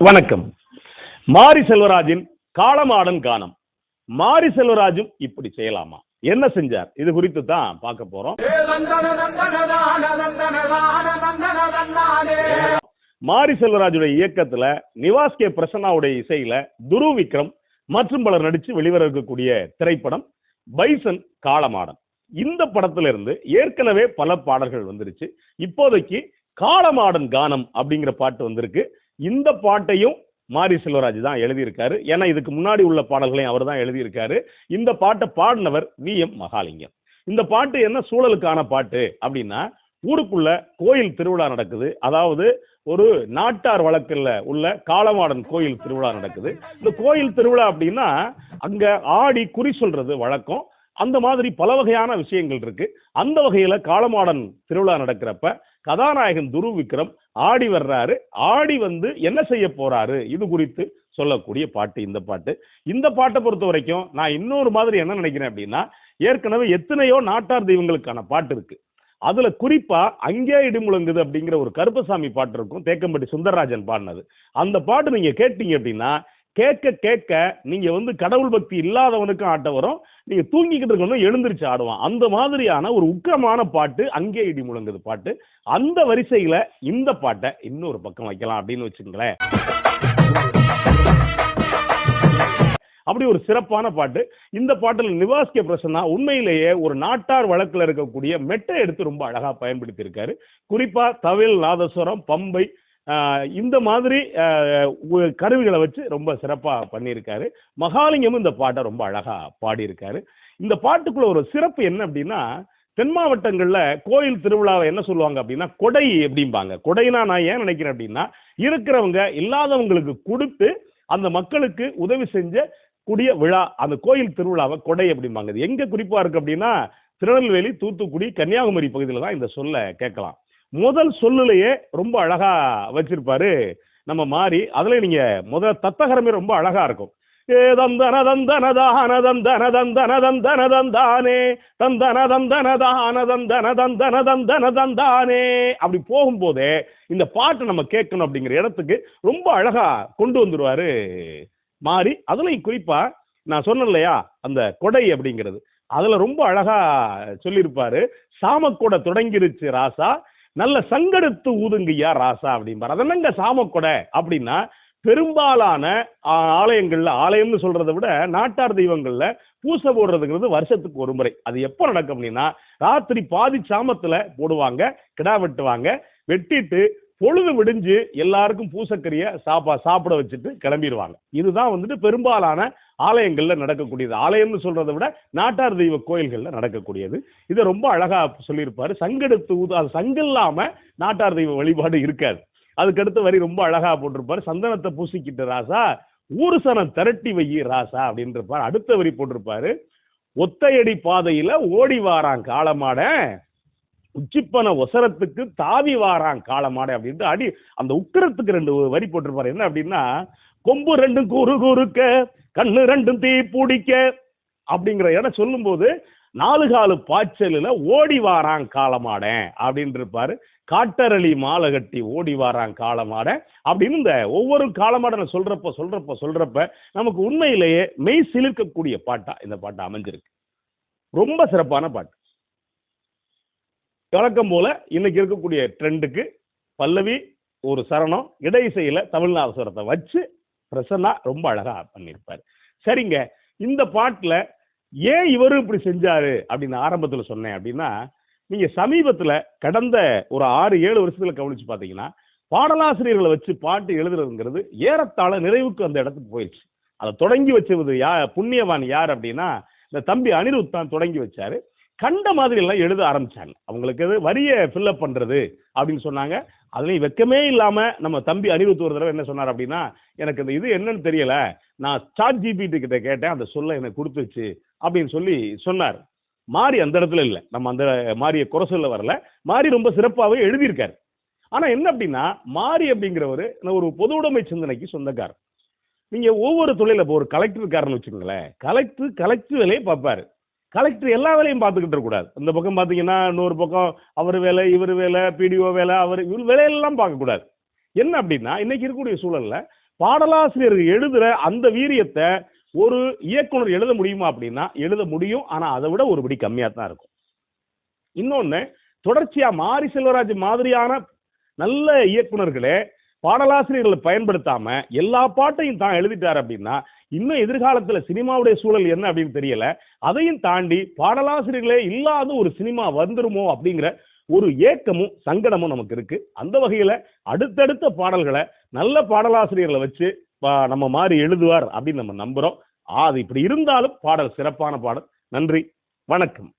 வணக்கம். மாரி செல்வராஜின் காளமாடன் கானம். மாரி செல்வராஜும் இப்படி செய்யலாமா? என்ன செஞ்சார்? இது குறித்து தான் பார்க்க போறோம் மாரி செல்வராஜுடைய இயக்கத்துல நிவாஸ் கே. பிரசன்னாவுடைய இசையில துரு விக்ரம் மற்றும் பலர் நடிச்சு வெளிவர இருக்கக்கூடிய திரைப்படம் பைசன் காளமாடன் இந்த படத்துல இருந்து ஏற்கனவே பல பாடல்கள் வந்துருச்சு. இப்போதைக்கு காளமாடன் கானம் அப்படிங்கிற பாட்டு வந்திருக்கு. இந்த பாட்டையும் மாரி செல்வராஜ் தான் எழுதியிருக்காரு. ஏன்னா இதுக்கு முன்னாடி உள்ள பாடல்களையும் அவர் தான் எழுதியிருக்காரு. இந்த பாட்டை பாடினவர் வி. எம். மகாலிங்கம். இந்த பாட்டு என்ன சூழலுக்கான பாட்டு அப்படின்னா ஊருக்குள்ள கோயில் திருவிழா நடக்குது. அதாவது ஒரு நாட்டார் வழக்கில் உள்ள காளமாடன் கோயில் திருவிழா நடக்குது. இந்த கோயில் திருவிழா அப்படின்னா அங்க ஆடி குறி சொல்றது வழக்கம். அந்த மாதிரி பல வகையான விஷயங்கள் இருக்கு. அந்த வகையில காளமாடன் திருவிழா நடக்கிறப்ப கதாநாயகன் துரு விக்ரம் ஆடி வர்றாரு. ஆடி வந்து என்ன செய்ய போறாரு? இது குறித்து சொல்லக்கூடிய பாட்டு இந்த பாட்டு. இந்த பாட்டை பொறுத்த வரைக்கும் நான் இன்னொரு மாதிரி என்ன நினைக்கிறேன் அப்படின்னா ஏற்கனவே எத்தனையோ நாட்டார் தெய்வங்களுக்கான பாட்டு இருக்கு. அதுல குறிப்பா அங்கே இடிமுழங்குது அப்படிங்கிற ஒரு கருப்பசாமி பாட்டு இருக்கும். தேக்கம்பட்டி சுந்தரராஜன் பாடினது. அந்த பாட்டு நீங்க கேட்டீங்க அப்படின்னா கேட்க கேட்க நீங்கள் வந்து கடவுள் பக்தி இல்லாதவனுக்கும் ஆட்ட வரும். நீங்கள் தூங்கிக்கிட்டு இருக்கணும் எழுந்திரிச்சு ஆடுவான். அந்த மாதிரியான ஒரு உக்கமான பாட்டு அங்கே இடி முழங்குது பாட்டு. அந்த வரிசையில் இந்த பாட்டை இன்னொரு பக்கம் வைக்கலாம் அப்படின்னு வச்சுங்களேன் அப்படி ஒரு சிறப்பான பாட்டு. இந்த பாட்டில் நிவாஸ் கே பிரசன்னா உண்மையிலேயே ஒரு நாட்டார் வழக்கில் இருக்கக்கூடிய மெட்டை எடுத்து ரொம்ப அழகாக பயன்படுத்தியிருக்காரு. குறிப்பாக தவில் நாதஸ்வரம் பம்பை இந்த மாதிரி கருவிகளை வச்சு ரொம்ப சிறப்பாக பண்ணியிருக்காரு. மகாலிங்கமும் இந்த பாட்டை ரொம்ப அழகாக பாடியிருக்காரு. இந்த பாட்டுக்குள்ள ஒரு சிறப்பு என்ன அப்படின்னா தென் மாவட்டங்களில் கோயில் திருவிழாவை என்ன சொல்லுவாங்க அப்படின்னா கொடை அப்படிம்பாங்க. கொடைனா நான் ஏன் நினைக்கிறேன் அப்படின்னா இருக்கிறவங்க இல்லாதவங்களுக்கு கொடுத்து அந்த மக்களுக்கு உதவி செஞ்ச கூடிய விழா அந்த கோயில் திருவிழாவை கொடை அப்படிம்பாங்க. இது எங்கே குறிப்பாக இருக்கு அப்படின்னா திருநெல்வேலி தூத்துக்குடி கன்னியாகுமரி பகுதியில் தான் இந்த சொல்ல கேட்கலாம். முதல் சொல்லுலையே ரொம்ப அழகா வச்சிருப்பாரு நம்ம மாறி அதுல நீங்க முதல் தத்தகரமே ரொம்ப அழகா இருக்கும். ஏ தந்தன தந்தன தான தந்தன தந்தன தந்தன தந்தானே தந்தன தந்தன தான தந்தன தந்தன தந்தன தந்தானே. அப்படி போகும்போதே இந்த பாட்டு நம்ம கேட்கணும் அப்படிங்கிற இடத்துக்கு ரொம்ப அழகா கொண்டு வந்துருவாரு மாறி அதுலயும் குறிப்பா நான் சொன்னேன் இல்லையா அந்த கொடை அப்படிங்கிறது. அதுல ரொம்ப அழகா சொல்லியிருப்பாரு. சாமக்கூட தொடங்கிருச்சு ராசா. நல்ல சங்கடத்து ஊதுங்கய்யா ராசா அப்படிம்பார். அது என்னங்க சாமக்கொடை அப்படின்னா பெரும்பாலான ஆலயங்களில் ஆலயம்னு சொல்றதை விட நாட்டார் தெய்வங்களில் பூசை போடுறதுங்கிறது வருஷத்துக்கு ஒரு முறை. அது எப்போ நடக்கும் அப்படின்னா ராத்திரி பாதி சாமத்தில் போடுவாங்க கிடா வெட்டுவாங்க வெட்டிட்டு பொழுது விடிஞ்சு எல்லாருக்கும் பூசக்கறியை சாப்பா சாப்பிட வச்சுட்டு கிளம்பிடுவாங்க இதுதான் வந்துட்டு பெரும்பாலான ஆலயங்களில் நடக்கக்கூடியது. ஆலயம்னு சொல்றதை விட நாட்டார் தெய்வ கோயில்களில் நடக்கக்கூடியது. இதை ரொம்ப அழகா சொல்லியிருப்பாரு. சங்கெடுத்து ஊது அது சங்கில்லாம நாட்டார் தெய்வ வழிபாடு இருக்காது. அதுக்கடுத்த வரி ரொம்ப அழகா போட்டிருப்பாரு. சந்தனத்தை பூசிக்கிட்டு ராசா ஊருசனம் திரட்டி வையி ராசா அப்படின்னு இருப்பார் அடுத்த வரி போட்டிருப்பாரு. ஒத்தையடி பாதையில ஓடி வாரான் காலமாட உச்சிப்பன ஒசரத்துக்கு தாவி வாரான் காலமாடை அப்படின்ட்டு அடி அந்த உக்கிரத்துக்கு ரெண்டு வரி போட்டிருப்பாரு. என்ன அப்படின்னா கொம்பு ரெண்டும் குறு குறுக்க கண்ணு ரெண்டும் தீ பிடிக்க அப்படிங்கிற இடம் சொல்லும்போது நாலு காலு பாய்ச்சலில் ஓடி வாரான் காலமாடேன் அப்படின்னு இருப்பாரு. காட்டரளி மாலை கட்டி ஓடி வாரான் காளமாட அப்படின்னு இந்த ஒவ்வொரு காலமாடனை சொல்றப்ப சொல்றப்ப சொல்றப்ப நமக்கு உண்மையிலேயே மெய் சிலிர்க்கக்கூடிய பாட்டா இந்த பாட்டு அமைஞ்சிருக்கு. ரொம்ப சிறப்பான பாட்டு. வழக்கம் போல இன்னைக்கு இருக்கக்கூடிய ட்ரெண்டுக்கு பல்லவி ஒரு சரணம். இடையிசையில தமிழ்நாதஸ்வரத்தை வச்சு பிரசன்னா ரொம்ப அழகா பண்ணியிருப்பாரு. சரிங்க. இந்த பாட்டில் ஏன் இவரும் இப்படி செஞ்சாரு அப்படின்னு ஆரம்பத்தில் சொன்னேன் அப்படின்னா நீங்க சமீபத்தில் கடந்த ஒரு ஆறு ஏழு வருஷத்துல கவனிச்சு பார்த்தீங்கன்னா பாடலாசிரியர்களை வச்சு பாட்டு எழுதுறதுங்கிறது ஏறத்தாழ நிறைவுக்கு அந்த இடத்துக்கு போயிடுச்சு. அதை தொடங்கி வச்சது யா புண்ணியவான் யார் அப்படின்னா இந்த தம்பி அனிருத் தான் தொடங்கி வச்சாரு. கண்ட மாதிரி எல்லாம் எழுத ஆரம்பிச்சாங்க. அவங்களுக்கு எது வரியை ஃபில்லப் பண்ணுறது அப்படின்னு சொன்னாங்க. அதுலேயும் வெக்கமே இல்லாமல் நம்ம தம்பி அனிருத் ஒரு தடவை என்ன சொன்னார் அப்படின்னா எனக்கு இந்த இது என்னன்னு தெரியலை. நான் சாட் ஜிபிடி கிட்ட கேட்டேன். அந்த சொல்ல எனக்கு கொடுத்துச்சு அப்படின்னு சொல்லி சொன்னார். மாறி அந்த இடத்துல இல்லை. நம்ம அந்த மாரியை குறை சொல்ல வரல. மாறி ரொம்ப சிறப்பாகவே எழுதியிருக்காரு. ஆனால் என்ன அப்படின்னா மாறி அப்படிங்கிறவர் ஒரு பொது உடைமை சிந்தனைக்கு சொந்தக்காரர். நீங்கள் ஒவ்வொரு தொழில இப்போ ஒரு கலெக்டர் இருக்காருன்னு வச்சுக்கோங்களேன். கலெக்டர் கலெக்டர் வேலையை பார்ப்பாரு. கலெக்டர் எல்லா வேலையும் பார்த்துக்கிட்டு இருக்கக்கூடாது. இந்த பக்கம் பார்த்தீங்கன்னா இன்னொரு பக்கம் அவர் வேலை இவர் வேலை பிடிஓ வேலை அவர் இவர் வேலையெல்லாம் பார்க்கக்கூடாது. என்ன அப்படின்னா இன்னைக்கு இருக்கக்கூடிய சூழலில் பாடலாசிரியர்கள் எழுதுகிற அந்த வீரியத்தை ஒரு இயக்குனர் எழுத முடியுமா அப்படின்னா எழுத முடியும். ஆனால் அதை விட ஒரு படி தான் இருக்கும். இன்னொன்று தொடர்ச்சியாக மாரி செல்வராஜ் மாதிரியான நல்ல இயக்குனர்களே பாடலாசிரியர்களை பயன்படுத்தாம எல்லா பாட்டையும் தான் எழுதிட்டார் அப்படின்னா இன்னும் எதிர்காலத்துல சினிமாவுடைய சூழல் என்ன அப்படின்னு தெரியல. அதையும் தாண்டி பாடலாசிரியர்களே இல்லாத ஒரு சினிமா வந்துருமோ அப்படிங்கிற ஒரு ஏக்கமும் சங்கடமும் நமக்கு இருக்கு. அந்த வகையில அடுத்தடுத்த பாடல்களை நல்ல பாடலாசிரியர்களை வச்சு பா- நம்ம மாதிரி எழுதுவார் அப்படின்னு நம்ம நம்புறோம். அது இப்படி இருந்தாலும் பாடல் சிறப்பான பாடல். நன்றி. வணக்கம்.